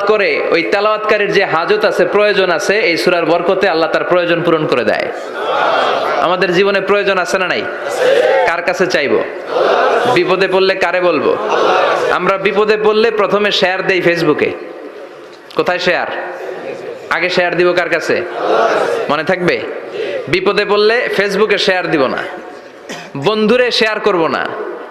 করে ওই তেলাওয়াতকারীর যে হাজত আছে, প্রয়োজন আছে, এই সুরার বরকতে আল্লাহ তার প্রয়োজন পূরণ করে দেয়। আমাদের জীবনে প্রয়োজন আছে না নাই? কার কাছে চাইব? বিপদে পড়লে কারে বলব? আমরা বিপদে পড়লে প্রথমে শেয়ার দেই ফেসবুকে কোথায় শেয়ার আগে শেয়ার দিব কার কাছে? মনে থাকবে? বিপদে পড়লে ফেসবুকে শেয়ার দিব না। বন্ধুরে শেয়ার করব না।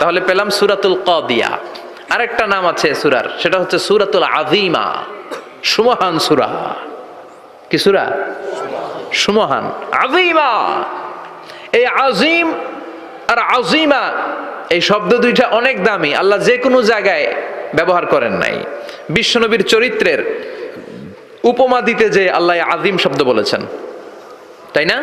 তাহলে পেলাম সুরাতুল কদিয়া। আরেকটা নাম আছে সুরার, সেটা হচ্ছে সুরাতুল আযীমা। সুমহান সুরা। কি সুরা? সুমহান। আযীমা। এই আজিম আর আজিমা এই শব্দ দুইটা অনেক দামি। আল্লাহ যে কোনো জায়গায় ব্যবহার করেন নাই। বিশ্বনবীর চরিত্রের উপমা দিতে যে আল্লাহ আজিম শব্দ বলেছেন। তাই না?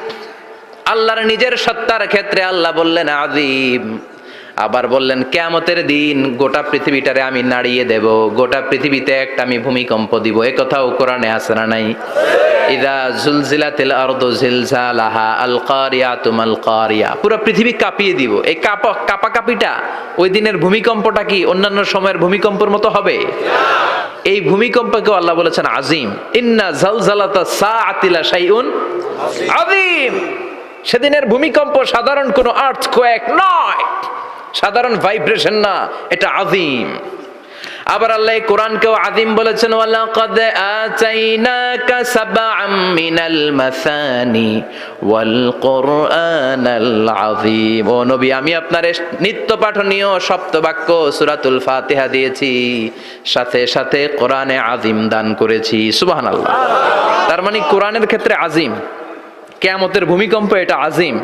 আল্লাহর নিজের সত্তার ক্ষেত্রে আল্লাহ বললেন আদিম আবার বললেন, কেয়ামতের দিন গোটা পৃথিবীটারে আমি নাড়িয়ে দেব, গোটা পৃথিবীতে একটা আমি ভূমিকম্প দিব। এ কথাও কোরআনে আছে না নাই? পৃথিবী কাঁপিয়ে দিব। এই কাপা, কাপাকাপিটা ওই দিনের ভূমিকম্পটা কি অন্যান্য সময়ের ভূমিকম্পের মতো হবে? এই আল্লাহ বলেছেন, আজিম। ইন্না আযীম। সেদিনের ভূমিকম্প সাধারণ কোনো আর্থ কোয়েক নয়। সাধারণ ভাইব্রেশন না, এটা আযীম। আবার আল্লাহ কোরআনকেও আযীম বলেছেন, ওয়ালাকাদ আতাইনাকা সাবআম মিনাল মাসানি ওয়াল কুরআনাল ও নবী, আমি আপনার নিত্য পাঠনীয় সপ্তবাক্য সূরাতুল ফাতিহা দিয়েছি। সাথে সাথে কোরআনে আযীম দান করেছি। সুবহানাল্লাহ। তার মানে কোরআনের ক্ষেত্রে আযীম। কেয়ামতের ভূমিকম্প এটা আজিম।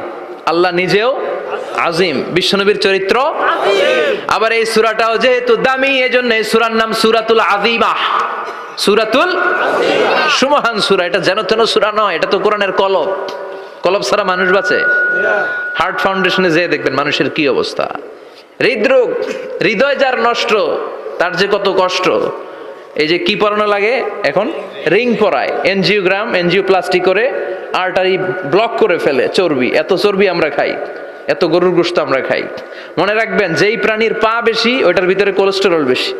আল্লাহ নিজেও আজিম। বিশ্বনবীর চরিত্র আবার এই সুরাটাও যেহেতু দামি এজন্য এই সুরার নাম সুরাতুল আজিমা। সুরাতুল সুমহান সুরা। এটা যেন তেন সুরা নয় এটা তো কোরআনের কলব। কলব ছাড়া মানুষ বাঁচে। হার্ট ফাউন্ডেশনে যেয়ে দেখবেন মানুষের কি অবস্থা। হৃদরোগ হৃদয় যার নষ্ট তার যে কত কষ্ট। এই যে কি পরানো লাগে? এখন রিং পরায়। এনজিওগ্রাম, এনজিও প্লাস্টিক করে আর্টারি ব্লক করে ফেলে চর্বি। এত চর্বি আমরা খাই। এত গরুর গোস্ত আমরা খাই। মনে রাখবেন, যেই প্রাণীর পা বেশি, ওইটার ভিতরে কোলেস্টেরল বেশি।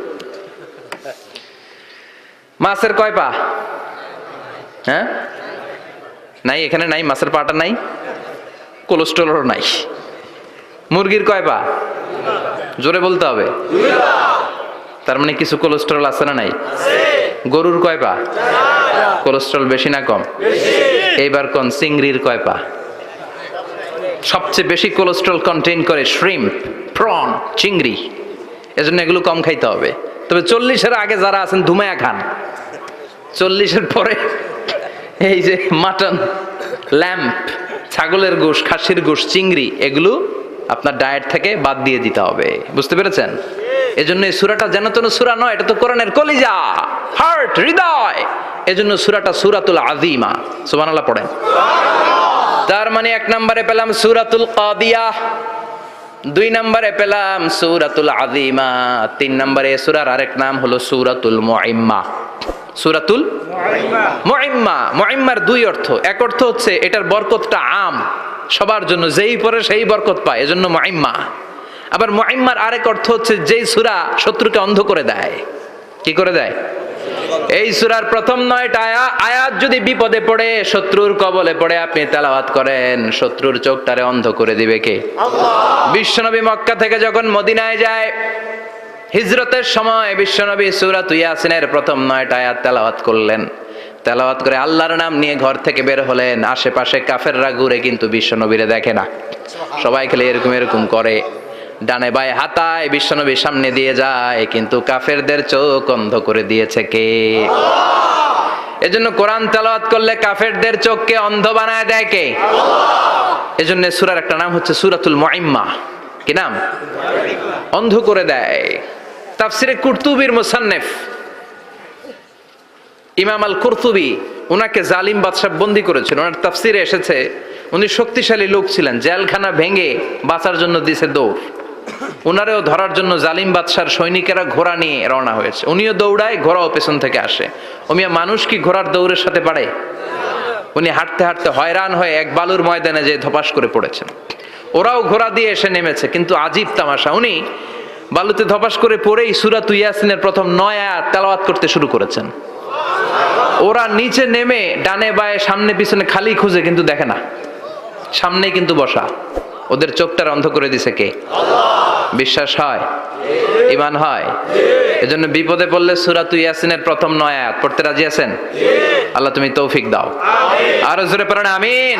মাছের কয় পা? হ্যাঁ? নাই, এখানে নাই, মাছের পাটা নাই। কোলেস্টেরলও নাই। মুরগির কয় পা? জোরে বলতে হবে। তার মানে কিছু কোলেস্ট্রল আছে না নাই? গরুর কয় পা কোলেস্টেরল বেশি না কম? এইবার কোন চিংড়ির কয় পা সবচেয়ে বেশি কোলেস্ট্রল কন্টেইন করে শ্রিম প্রন চিংড়ি। এজন্য এগুলো কম খাইতে হবে। তবে চল্লিশের আগে যারা আছেন, ধুমায়া খান। চল্লিশের পরে এই যে মাটন, ল্যাম্প, ছাগলের গোশ, খাসির গোশ, চিংড়ি, এগুলো আপনার ডায়েট থেকে বাদ দিয়ে দিতে হবে। বুঝতে পেরেছেন? এজন্য এই সুরাটা যেন তেন সুরা নয়, এটা তো কোরআনের কলিজা। হার্ট হৃদয়। এজন্য সুরাটা সুরাতুল আজিমা সুবহানাল্লাহ পড়েন। তার মানে এক নম্বরে পেলাম সুরাতুল কাদিয়া, দুই নম্বরে পেলাম সুরাতুল আজিমা তিন নম্বরে সুরার আরেক নাম হলো সুরাতুল মুআইম্মা সুরাতুল মুইম্মা। মুইম্মার দুই অর্থ। এক অর্থ হচ্ছে এটার বরকতটা আম। সবার জন্য যেই পড়ে সেই বরকত পায় এজন্য মুইম্মা। আবার মুইম্মার আরেক অর্থ হচ্ছে যেই সূরা শত্রুকে অন্ধ করে দেয়। কি করে দেয়? এই সূরার প্রথম নয়টা আয়া আয়াত যদি বিপদে পড়ে শত্রুর কবলে পড়ে আপনি তেলাওয়াত করেন শত্রুর চোখটারে অন্ধ করে দিবে কে? বিশ্বনবী মক্কা থেকে যখন মদিনায় যায় হিজরতের সময় বিশ্বনবী সূরাত ইয়াসিনের প্রথম নয়টা আয়াত তেলাওয়াত করলেন। তেলাওয়াত করে আল্লাহর নাম নিয়ে ঘর থেকে বের হলেন। আশেপাশে কাফেররা ঘুরে কিন্তু বিশ্বনবীরে দেখে না। সবাই খেলে এরকম এরকম করে। ডানে বায়ে হাতায় বিশ্বনবীর সামনে দিয়ে যায় কিন্তু কাফেরদের চোখ অন্ধ করে দিয়েছে কে? এজন্য কোরআন তেলাওয়াত করলে কাফেরদের চোখকে অন্ধ বানায় দেয় কে? এজন্য সুরার একটা নাম হচ্ছে সুরাতুল মুইম্মা কি নাম? অন্ধ করে দেয়। তাফসিরে কুরতুবির মুসান্নেফ। ইমাম আল কুরতুবি ওনাকে জালিম বাদশাহ বন্দি করেছিল ওনার তাফসিরে এসেছে, উনি শক্তিশালী লোক ছিলেন, জেলখানা ভেঙে বাঁচার জন্য দিছে দৌড়। ওনারেও ধরার জন্য জালিম বাদশার সৈনিকেরা ঘোড়া নিয়ে রওনা হয়েছে। উনিও দৌড়ায়, ঘোড়াও পেছন থেকে আসে। ওমিয়া মানুষ কি ঘোড়ার দৌড়ের সাথে পারে? উনি হাঁটতে হাঁটতে হয়রান হয়ে এক বালুর ময়দানে যে ধপাস করে পড়েছেন। ওরাও ঘোড়া দিয়ে এসে নেমেছে, কিন্তু আজীব তামাশা। উনি বালুতে ধপাস করে পড়েই সুরাত ইয়াসিনের প্রথম নয় আয়াত তেলাওয়াত করতে শুরু করেছেন। ওরা নিচে নেমে ডানে বায়ে সামনে পিছনে খালি খুঁজে কিন্তু দেখে না। সামনেই কিন্তু বসা। ওদের চোখটার অন্ধ করে দিছে কে? বিশ্বাস হয়? ইমান হয়? এজন্য বিপদে পড়লে সুরাত ইয়াসিনের প্রথম নয় আয়াত পড়তে রাজি আছেন? আল্লাহ তুমি তৌফিক দাও। আরও জোরে পড়েন, আমিন।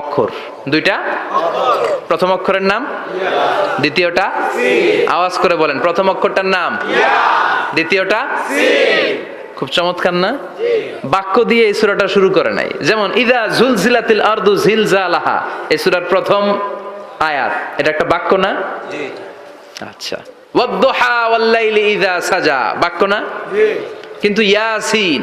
অক্ষর। দুইটা? প্রথম অক্ষরের নাম? দ্বিতীয়টা? আওয়াজ করে বলেন প্রথম অক্ষরটার নাম? দ্বিতীয়টা? খুব চমৎকার না? বাক্য দিয়ে এই সূরাটা শুরু করে নাই। যেমন ইদা জুলজিলাতিল আরদু জিলজালাহা। এই সূরার প্রথম আয়াত। এটা একটা বাক্য না? আচ্ছা। ওয়াদ্দুহা ওয়াল্লাইলি ইদা সাজা। বাক্য না? কিন্তু ইয়াসিন।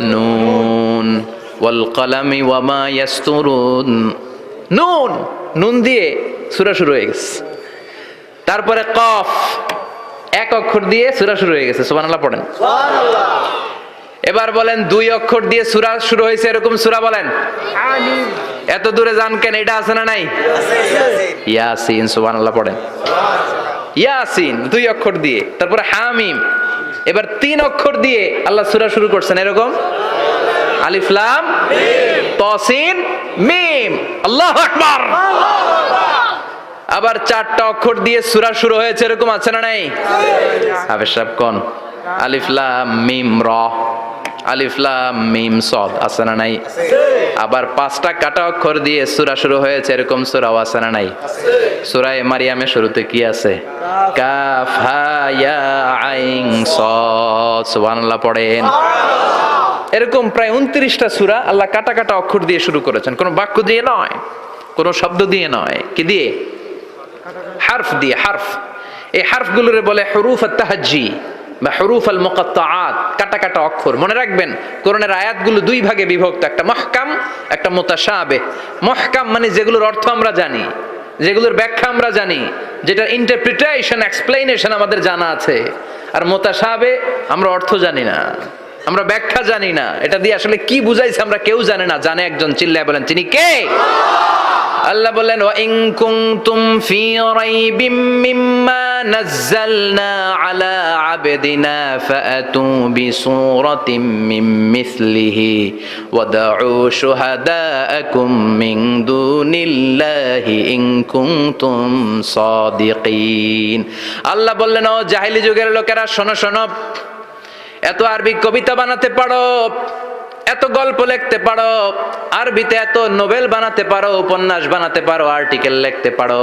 নুন। ওয়াল কলামি ওয়ামা ইয়াসতুরুন। নুন। নুন দিয়ে সূরা শুরু হয়ে গেছে। তারপরে কফ। এক অক্ষর দিয়ে সূরা শুরু হয়ে গেছে। সুবহানাল্লাহ পড়েন। এবার বলেন দুই অক্ষর দিয়ে সূরা শুরু হয়েছে এরকম সূরা বলেন। এত দূরে যান কেন এটা আছে না নাই? ইয়াসিন সুবহানাল্লাহ পড়েন। ইয়াসিন দুই অক্ষর দিয়ে। তারপরে হামিম। এবার তিন অক্ষর দিয়ে আল্লাহ সূরা শুরু করছেন, এরকম? আলিফলাম তসিন, মিম, আল্লাহ আকবার। আবার চারটা অক্ষর দিয়ে সুরা শুরু হয়েছে, এরকম আছে না নাই? সাহেব, কোন? আলিফ, লাম, মিম, র। আলিফ, লাম, মিম, সদ, আছে না নাই? আবার পাঁচটা কাটা অক্ষর দিয়ে সূরা শুরু হয়েছে, এরকম সূরাও আছে না নাই? সূরায়ে মারিয়ামের শুরুতে কি আছে? পড়েন। এরকম প্রায় উনত্রিশটা সুরা আল্লাহ কাটা কাটা অক্ষর দিয়ে শুরু করেছেন। কোনো বাক্য দিয়ে নয়, কোনো শব্দ দিয়ে নয়। কি দিয়ে? হার্ফ দিয়ে, হারফ। এই হারফগুলোরে বলে হরুফ তাহাজ্জি বা হরুফ আল মুকাত্তাআত, কাটা কাটা অক্ষর। মনে রাখবেন, কোরআনের আয়াতগুলো দুই ভাগে বিভক্ত, একটা মহকাম, একটা মুতাশাবে মহকাম মানে যেগুলোর অর্থ আমরা জানি, যেগুলোর ব্যাখ্যা আমরা জানি, যেটার ইন্টারপ্রিটেশন এক্সপ্লেনেশন আমাদের জানা আছে। আর মোতাসাবে আমরা অর্থ জানি না। আমরা ব্যাখ্যা জানি না। এটা দিয়ে আসলে কি বুঝাইছে আমরা কেউ জানে না। জানে একজন চিল্লায় বলেন, তিনি কে? আল্লাহ বললেন ওয়া ইন কুনতুম ফি রাইবিম মিম্মা নাযালনা আলা আবদিনা ফাআতু বিসূরাতিন মিন মিসলিহি ওয়াদউ শুহাদাআকুম মিন দুনিল্লাহি ইন কুনতুম সাদিকিন। আল্লাহ বললেন, ও জাহিলি যুগের লোকেরা, শোনো শোনো এত আরবি কবিতা বানাতে পারো, এত গল্প লিখতে পারো, আরবিতে এত নোবেল বানাতে পারো, উপন্যাস বানাতে পারো আর্টিকেল লিখতে পারো।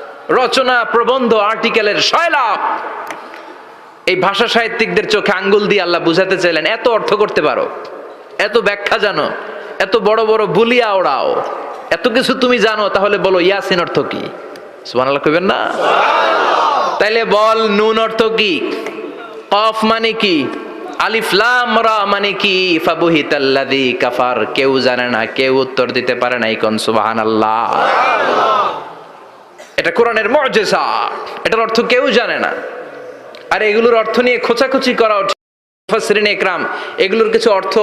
রচনা প্রবন্ধ আর্টিকেলের শয়লাভ। এই ভাষা সাহিত্যিকদের চোখে আঙ্গুল দিয়ে আল্লাহ বুঝাতে চাইলেন, এত অর্থ করতে পারো, এত ব্যাখ্যা জানো, এত বড় বড় বুলিয়া ওড়াও, এত কিছু তুমি জানো, তাহলে বলো ইয়াসিন অর্থ কি? সুবহানাল্লাহ কইবেন না? তাইলে বল নুন অর্থ কি? কফ মানে কি? আলিফ লাম রা মানে কি? ফাবুহিতাল্লাযী কাফার, কেউ জানে না, কেউ উত্তর দিতে পারে না ইকন সুবহানাল্লাহ। এটা কোরআনের মুজিজা। এটার অর্থ কেউ জানে না। আর এগুলোর অর্থ নিয়ে খোঁচাখুচি করা মুফাসসিরিন একরাম, এগুলোর কিছু অর্থ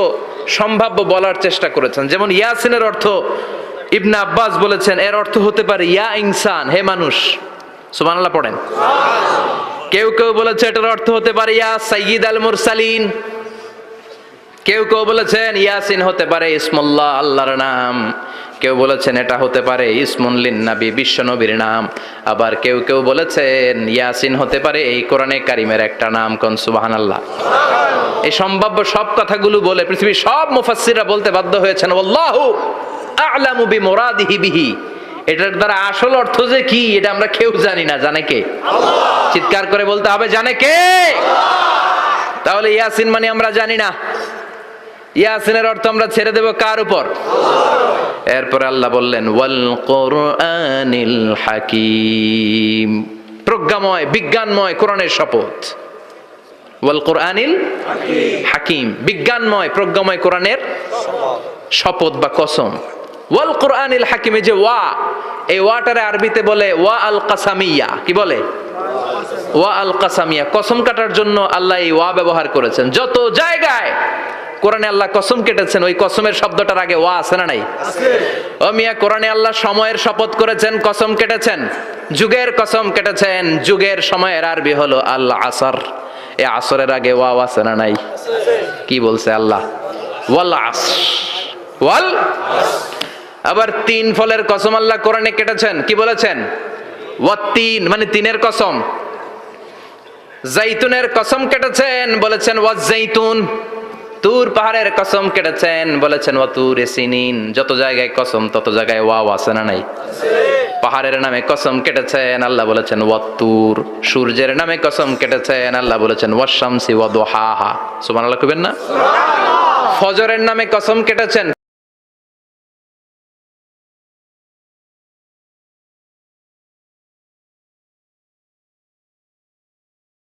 সম্ভাব্য বলার চেষ্টা করেছেন। যেমন ইয়াসিনের অর্থ আব্বাস বলেছেন, এর অর্থ হতে পারে, ইয়া ইনসান, হে মানুষ। সুবহানাল্লাহ, পড়েন। কেউ কেউ বলেছে, এটার অর্থ হতে পারে, ইয়া সাইয়্যিদ আল মুরসালিন। কেউ কেউ বলেছেন, ইয়াসিন হতে পারে, ইসমুল্লাহ, আল্লাহর নাম। কেউ বলেছেন এটা হতে পারে ইসমুল্লিন নাবি বিশ্ব নবীর নাম। আবার কেউ কেউ বলেছেন ইয়াসিন হতে পারে এই কোরআনে কারিমের একটা নাম কোন সুবাহান আল্লাহ এই সম্ভাব্য সব কথাগুলো বলে পৃথিবীর সব মুফাসসিররা বলতে বাধ্য হয়েছেন আল্লাহু আ'লামু বিমুরাদিহি বিহি। এটার দ্বারা আসল অর্থ যে কি এটা আমরা কেউ জানি না জানে কে? চিৎকার করে বলতে হবে জানে কে? তাহলে ইয়াসিন মানে আমরা জানি না। ইয়াসিনের অর্থ আমরা ছেড়ে দেব কার উপর? এরপর আল্লাহ বললেন, ওয়াল কোরআনিল হাকিম। প্রজ্ঞাময়, বিজ্ঞানময় কোরআনের শপথ। ওয়াল কোরআনিল হাকিম, বিজ্ঞানময়, প্রজ্ঞাময় কোরআনের শপথ বা কসম। ওয়াল কোরআনিল হাকিমে যে ওয়া, এই ওয়াটারে আরবিতে বলে ওয়া আল কাসামিয়া। কি বলে? ওয়া আল কাসামিয়া। কসম কাটার জন্য আল্লাহ এই ওয়া ব্যবহার করেছেন। যত জায়গায় কোরআনে আল্লাহ কসম কেটেছেন ওই কসমের শব্দটার আগে ওয়া আছে না নাই? ও মিয়া কোরআনে আল্লাহ সময়ের শপথ করেছেন কসম কেটেছেন? যুগের কসম কেটেছেন যুগের সময়ের আরবি হলো আল্লাহ আসর এ আসরের আগে ওয়া আছে না নাই? কি বলছে আল্লাহ? ওয়াল আস ওয়াল আবার তিন ফলের কসম আল্লাহ কোরআনে কেটেছেন কি বলেছেন? ওয়াত্তিন মানে তিনের কসম। জাইতুনের কসম কেটেছেন বলেছেন ওয়াজ জাইতুন। তুর পাহাড়ের কসম কেটেছেন বলেছেন ও তুর সিনিন। যত জায়গায় কসম তত জায়গায় ওয়াও আছে না নাই? পাহাড়ের নামে কসম কেটেছেন আল্লাহ বলেছেন ওয়াত্তুর সূর্যের নামে কসম কেটেছেন আল্লাহ বলেছেন ওয়াশামসি ওয়া দুহাহা। সুবহানাল্লাহ কইবেন না? ফজরের নামে কসম কেটেছেন